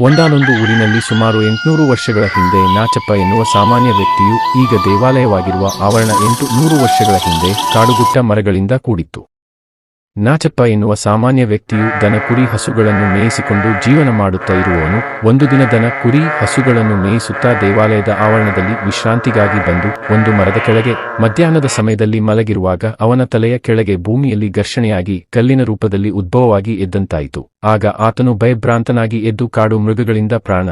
ಒಂದಾನೊಂದು ಊರಿನಲ್ಲಿ ಸುಮಾರು ಎಂಟುನೂರು ವರ್ಷಗಳ ಹಿಂದೆ ನಾಚಪ್ಪ ಎನ್ನುವ ಸಾಮಾನ್ಯ ವ್ಯಕ್ತಿಯು ಈಗ ದೇವಾಲಯವಾಗಿರುವ ಆವರಣ ಎಂಟು ನೂರು ವರ್ಷಗಳ ಹಿಂದೆ ಕಾಡುಗುಟ್ಟ ಮರಗಳಿಂದ ಕೂಡಿತ್ತು. ನಾಚಪ್ಪ ಎನ್ನುವ ಸಾಮಾನ್ಯ ವ್ಯಕ್ತಿಯು ದನ ಕುರಿ ಹಸುಗಳನ್ನು ಮೇಯಿಸಿಕೊಂಡು ಜೀವನ ಮಾಡುತ್ತಾ ಇರುವವನು, ಒಂದು ದಿನ ದನ ಕುರಿ ಹಸುಗಳನ್ನು ಮೇಯಿಸುತ್ತಾ ದೇವಾಲಯದ ಆವರಣದಲ್ಲಿ ವಿಶ್ರಾಂತಿಗಾಗಿ ಬಂದು ಒಂದು ಮರದ ಕೆಳಗೆ, ಮಧ್ಯಾಹ್ನದ ಸಮಯದಲ್ಲಿ ಮಲಗಿರುವಾಗ ಅವನ ತಲೆಯ ಕೆಳಗೆ ಭೂಮಿಯಲ್ಲಿ ಘರ್ಷಣೆಯಾಗಿ ಕಲ್ಲಿನ ರೂಪದಲ್ಲಿ ಉದ್ಭವವಾಗಿ ಎದ್ದಂತಾಯಿತು. ಆಗ ಆತನು ಭಯಭ್ರಾಂತನಾಗಿ ಎದ್ದು ಕಾಡು ಮೃಗಗಳಿಂದ ಪ್ರಾಣ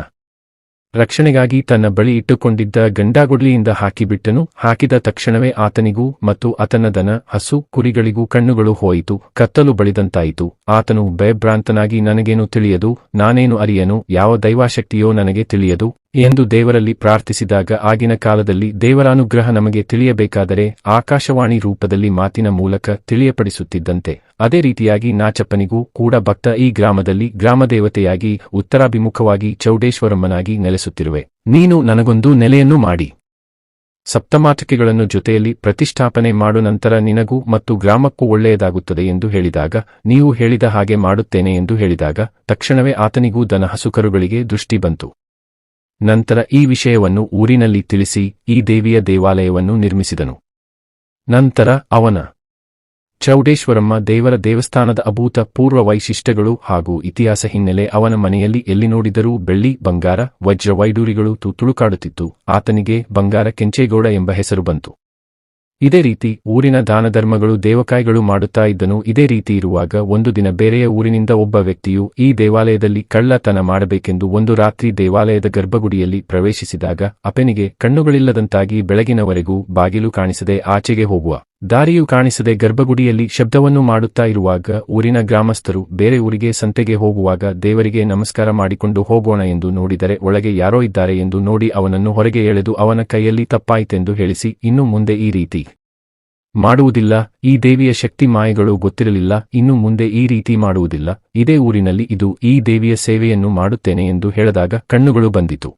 ರಕ್ಷಣೆಗಾಗಿ ತನ್ನ ಬಳಿ ಇಟ್ಟುಕೊಂಡಿದ್ದ ಗಂಡಾಗುಡ್ಲಿಯಿಂದ ಹಾಕಿಬಿಟ್ಟನು. ಹಾಕಿದ ತಕ್ಷಣವೇ ಆತನಿಗೂ ಮತ್ತು ಆತನ ದನ, ಹಸು, ಕುರಿಗಳಿಗೂ ಕಣ್ಣುಗಳು ಹೋಯಿತು. ಕತ್ತಲು ಬಳಿದಂತಾಯಿತು. ಆತನು ಭಯಭ್ರಾಂತನಾಗಿ ನನಗೇನು ತಿಳಿಯದು? ನಾನೇನು ಅರಿಯನು? ಯಾವ ದೈವಾಶಕ್ತಿಯೋ ನನಗೆ ತಿಳಿಯದು? ಎಂದು ದೇವರಲ್ಲಿ ಪ್ರಾರ್ಥಿಸಿದಾಗ ಆಗಿನ ಕಾಲದಲ್ಲಿ ದೇವರಾನುಗ್ರಹ ನಮಗೆ ತಿಳಿಯಬೇಕಾದರೆ ಆಕಾಶವಾಣಿ ರೂಪದಲ್ಲಿ ಮಾತಿನ ಮೂಲಕ ತಿಳಿಯಪಡಿಸುತ್ತಿದ್ದಂತೆ. ಅದೇ ರೀತಿಯಾಗಿ ನಾಚಪ್ಪನಿಗೂ ಕೂಡ ಭಕ್ತ ಈ ಗ್ರಾಮದಲ್ಲಿ ಗ್ರಾಮದೇವತೆಯಾಗಿ, ಉತ್ತರಾಭಿಮುಖವಾಗಿ ಚೌಡೇಶ್ವರಮ್ಮನಾಗಿ ನೆಲೆಸುತ್ತಿರುವೆ. ನೀನು ನನಗೊಂದು ನೆಲೆಯನ್ನು ಮಾಡಿ. ಸಪ್ತಮಾತಕೆಗಳನ್ನು ಜೊತೆಯಲ್ಲಿ ಪ್ರತಿಷ್ಠಾಪನೆ ಮಾಡು ನಂತರ ನಿನಗೂ ಮತ್ತು ಗ್ರಾಮಕ್ಕೂ ಒಳ್ಳೆಯದಾಗುತ್ತದೆ ಎಂದು ಹೇಳಿದಾಗ, ನೀವು ಹೇಳಿದ ಹಾಗೆ ಮಾಡುತ್ತೇನೆ ಎಂದು ಹೇಳಿದಾಗ, ತಕ್ಷಣವೇ ಆತನಿಗೂ ದನ ಹಸುಕರುಗಳಿಗೆ ದೃಷ್ಟಿ ಬಂತು. ನಂತರ ಈ ವಿಷಯವನ್ನು ಊರಿನಲ್ಲಿ ತಿಳಿಸಿ ಈ ದೇವಿಯ ದೇವಾಲಯವನ್ನು ನಿರ್ಮಿಸಿದನು. ನಂತರ ಅವನ ಚೌಡೇಶ್ವರಮ್ಮ ದೇವರ ದೇವಸ್ಥಾನದ ಅಭೂತ ಪೂರ್ವ ವೈಶಿಷ್ಟ್ಯಗಳು ಹಾಗೂ ಇತಿಹಾಸ ಹಿನ್ನೆಲೆ ಅವನ ಮನೆಯಲ್ಲಿ ಎಲ್ಲಿ ನೋಡಿದರೂ ಬೆಳ್ಳಿ, ಬಂಗಾರ, ವಜ್ರ ವೈಡೂರಿಗಳು ತುಳುಕಾಡುತ್ತಿತ್ತು ಆತನಿಗೆ ಬಂಗಾರ ಕೆಂಚೇಗೌಡ ಎಂಬ ಹೆಸರು ಬಂತು. ಇದೇ ರೀತಿ ಊರಿನ ದಾನಧರ್ಮಗಳು ದೇವಕಾಯಿಗಳು ಮಾಡುತ್ತಾ ಇದ್ದನು. ಇದೇ ರೀತಿ ಇರುವಾಗ ಒಂದು ದಿನ ಬೇರೆಯ ಊರಿನಿಂದ ಒಬ್ಬ ವ್ಯಕ್ತಿಯು ಈ ದೇವಾಲಯದಲ್ಲಿ ಕಳ್ಳತನ ಮಾಡಬೇಕೆಂದು ಒಂದು ರಾತ್ರಿ ದೇವಾಲಯದ ಗರ್ಭಗುಡಿಯಲ್ಲಿ ಪ್ರವೇಶಿಸಿದಾಗ ಅಪನಿಗೆ ಕಣ್ಣುಗಳಿಲ್ಲದಂತಾಗಿ ಬೆಳಗಿನವರೆಗೂ ಬಾಗಿಲು ಕಾಣಿಸದೆ ಆಚೆಗೆ ಹೋಗುವ. ದಾರಿಯು ಕಾಣಿಸದೆ ಗರ್ಭಗುಡಿಯಲ್ಲಿ ಶಬ್ದವನ್ನು ಮಾಡುತ್ತಾ ಇರುವಾಗ ಊರಿನ ಗ್ರಾಮಸ್ಥರು ಬೇರೆ ಊರಿಗೆ ಸಂತೆಗೆ ಹೋಗುವಾಗ ದೇವರಿಗೆ ನಮಸ್ಕಾರ ಮಾಡಿಕೊಂಡು ಹೋಗೋಣ ಎಂದು ನೋಡಿದರೆ ಒಳಗೆ ಯಾರೋ ಇದ್ದಾರೆ ಎಂದು ನೋಡಿ ಅವನನ್ನು ಹೊರಗೆ ಎಳೆದು ಅವನ ಕೈಯಲ್ಲಿ ತಪ್ಪಾಯಿತೆಂದು ಹೇಳಿಸಿ, ಇನ್ನು ಮುಂದೆ ಈ ರೀತಿ ಮಾಡುವುದಿಲ್ಲ, ಈ ದೇವಿಯ ಶಕ್ತಿ ಮಾಯೆಗಳು ಗೊತ್ತಿರಲಿಲ್ಲ, ಇನ್ನು ಮುಂದೆ ಈ ರೀತಿ ಮಾಡುವುದಿಲ್ಲ, ಇದೇ ಊರಿನಲ್ಲಿ ಇದು ಈ ದೇವಿಯ ಸೇವೆಯನ್ನು ಮಾಡುತ್ತೇನೆ ಎಂದು ಹೇಳಿದಾಗ ಕಣ್ಣುಗಳು ಬಂದಿತು.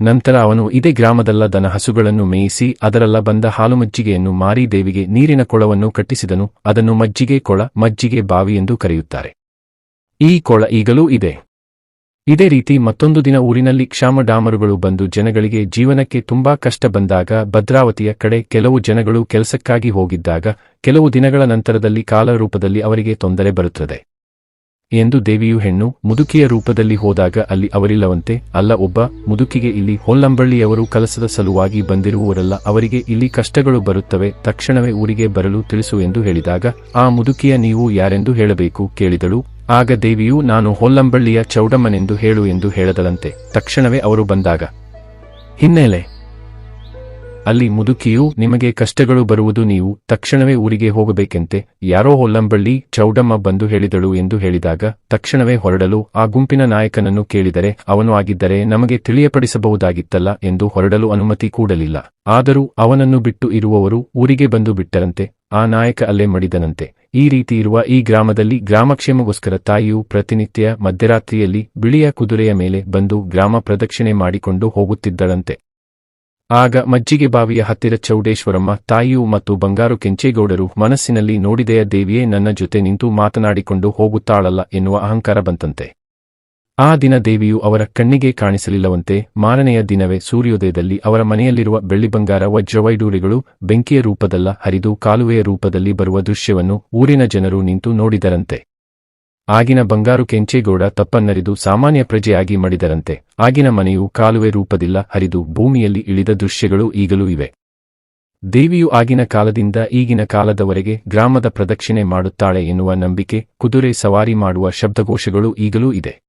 ನಂತರ ಅವನು ಇದೇ ಗ್ರಾಮದಲ್ಲ ದನ ಹಸುಗಳನ್ನು ಮೇಯಿಸಿ, ಅದರಲ್ಲ ಬಂದ ಹಾಲು ಮಜ್ಜಿಗೆಯನ್ನು ಮಾರಿ ದೇವಿಗೆ ನೀರಿನ ಕೊಳವನ್ನು ಕಟ್ಟಿಸಿದನು, ಅದನ್ನು ಮಜ್ಜಿಗೆ ಕೊಳ, ಮಜ್ಜಿಗೆ ಬಾವಿ ಎಂದು ಕರೆಯುತ್ತಾರೆ. ಈ ಕೊಳ ಈಗಲೂ ಇದೆ. ಇದೇ ರೀತಿ ಮತ್ತೊಂದು ದಿನ ಊರಿನಲ್ಲಿ ಕ್ಷಾಮ ಡಾಮರುಗಳು ಬಂದು ಜನಗಳಿಗೆ ಜೀವನಕ್ಕೆ ತುಂಬಾ ಕಷ್ಟ ಬಂದಾಗ ಭದ್ರಾವತಿಯ ಕಡೆ ಕೆಲವು ಜನಗಳು ಕೆಲಸಕ್ಕಾಗಿ ಹೋಗಿದ್ದಾಗ ಕೆಲವು ದಿನಗಳ ನಂತರದಲ್ಲಿ ಕಾಲ ರೂಪದಲ್ಲಿ ಅವರಿಗೆ ತೊಂದರೆ ಬರುತ್ತದೆ. ಎಂದು ದೇವಿಯು ಹೆಣ್ಣು ಮುದುಕಿಯ ರೂಪದಲ್ಲಿ ಹೋದಾಗ ಅಲ್ಲಿ ಅವರಿಲ್ಲವಂತೆ ಅಲ್ಲ ಒಬ್ಬ ಮುದುಕಿಗೆ ಇಲ್ಲಿ ಹೊಲ್ಲಂಬಳ್ಳಿಯವರು ಕಲಸದ ಸಲುವಾಗಿ ಬಂದಿರುವವರಲ್ಲ ಅವರಿಗೆ ಇಲ್ಲಿ ಕಷ್ಟಗಳು ಬರುತ್ತವೆ, ತಕ್ಷಣವೇ ಊರಿಗೆ ಬರಲು ತಿಳಿಸು ಎಂದು ಹೇಳಿದಾಗ, ಆ ಮುದುಕಿಯ ನೀವು ಯಾರೆಂದು ಹೇಳಬೇಕು ಕೇಳಿದಳು. ಆಗ ದೇವಿಯು, ನಾನು ಹೊಲ್ಲಂಬಳ್ಳಿಯ ಚೌಡಮ್ಮನೆಂದು ಹೇಳು ಎಂದು ಹೇಳದಳಂತೆ. ತಕ್ಷಣವೇ ಅವರು ಬಂದಾಗ, ಹಿನ್ನೆಲೆ, ಅಲ್ಲಿ ಮುದುಕಿಯು, ನಿಮಗೆ ಕಷ್ಟಗಳು ಬರುವುದು ನೀವು, ತಕ್ಷಣವೇ ಊರಿಗೆ ಹೋಗಬೇಕೆಂತೆ, ಯಾರೋ ಹೊಲ್ಲಂಬಳ್ಳಿ ಚೌಡಮ್ಮ ಬಂದು ಹೇಳಿದಳು ಎಂದು ಹೇಳಿದಾಗ, ತಕ್ಷಣವೇ ಹೊರಡಲು, ಆ ಗುಂಪಿನ ನಾಯಕನನ್ನು ಕೇಳಿದರೆ, ಅವನು ಆಗಿದ್ದರೆ ನಮಗೆ ತಿಳಿಯಪಡಿಸಬಹುದಾಗಿತ್ತಲ್ಲ ಎಂದು ಹೊರಡಲು ಅನುಮತಿ ಕೂಡಲಿಲ್ಲ. ಆದರೂ ಅವನನ್ನು ಬಿಟ್ಟು ಇರುವವರು ಊರಿಗೆ ಬಂದು ಬಿಟ್ಟರಂತೆ, ಆ ನಾಯಕ ಅಲ್ಲೇ ಮಡಿದನಂತೆ. ಈ ರೀತಿ ಇರುವ ಈ ಗ್ರಾಮದಲ್ಲಿ ಗ್ರಾಮಕ್ಷೇಮಗೋಸ್ಕರ ತಾಯಿಯು ಪ್ರತಿನಿತ್ಯ ಮಧ್ಯರಾತ್ರಿಯಲ್ಲಿ ಬಿಳಿಯ ಕುದುರೆಯ ಮೇಲೆ ಬಂದು ಗ್ರಾಮ ಪ್ರದಕ್ಷಿಣೆ ಮಾಡಿಕೊಂಡು ಹೋಗುತ್ತಿದ್ದಳಂತೆ. ಆಗ ಮಜ್ಜಿಗೆ ಬಾವಿಯ ಹತ್ತಿರ ಚೌಡೇಶ್ವರಮ್ಮ ತಾಯಿಯು ಮತ್ತು ಬಂಗಾರು ಕೆಂಚೇಗೌಡರು ಮನಸ್ಸಿನಲ್ಲಿ ನೋಡಿದೆಯ ದೇವಿಯೇ ನನ್ನ ಜೊತೆ ನಿಂತು ಮಾತನಾಡಿಕೊಂಡು ಹೋಗುತ್ತಾಳಲ್ಲ ಎನ್ನುವ ಅಹಂಕಾರ ಬಂತಂತೆ. ಆ ದಿನ ದೇವಿಯು ಅವರ ಕಣ್ಣಿಗೆ ಕಾಣಿಸಲಿಲ್ಲವಂತೆ ಮಾರನೆಯ ದಿನವೇ ಸೂರ್ಯೋದಯದಲ್ಲಿ ಅವರ ಮನೆಯಲ್ಲಿರುವ ಬೆಳ್ಳಿ ಬಂಗಾರ ವಜ್ರವೈಡೂರಿಗಳು ಬೆಂಕಿಯ ರೂಪದಲ್ಲ ಹರಿದು ಕಾಲುವೆಯ ರೂಪದಲ್ಲಿ ಬರುವ ದೃಶ್ಯವನ್ನು ಊರಿನ ಜನರು ನಿಂತು ನೋಡಿದರಂತೆ. ಆಗಿನ ಬಂಗಾರು ಕೆಂಚೇಗೌಡ ತಪ್ಪನ್ನರಿದು ಸಾಮಾನ್ಯ ಪ್ರಜೆಯಾಗಿ ಮಡಿದರಂತೆ. ಆಗಿನ ಮನೆಯು ಕಾಲುವೆ ರೂಪದಿಲ್ಲ ಹರಿದು ಭೂಮಿಯಲ್ಲಿ ಇಳಿದ ದೃಶ್ಯಗಳು ಈಗಲೂ ಇವೆ. ದೇವಿಯು ಆಗಿನ ಕಾಲದಿಂದ ಈಗಿನ ಕಾಲದವರೆಗೆ ಗ್ರಾಮದ ಪ್ರದಕ್ಷಿಣೆ ಮಾಡುತ್ತಾಳೆ ಎನ್ನುವ ನಂಬಿಕೆ, ಕುದುರೆ ಸವಾರಿ ಮಾಡುವ ಶಬ್ದಕೋಶಗಳು ಈಗಲೂ ಇದೆ.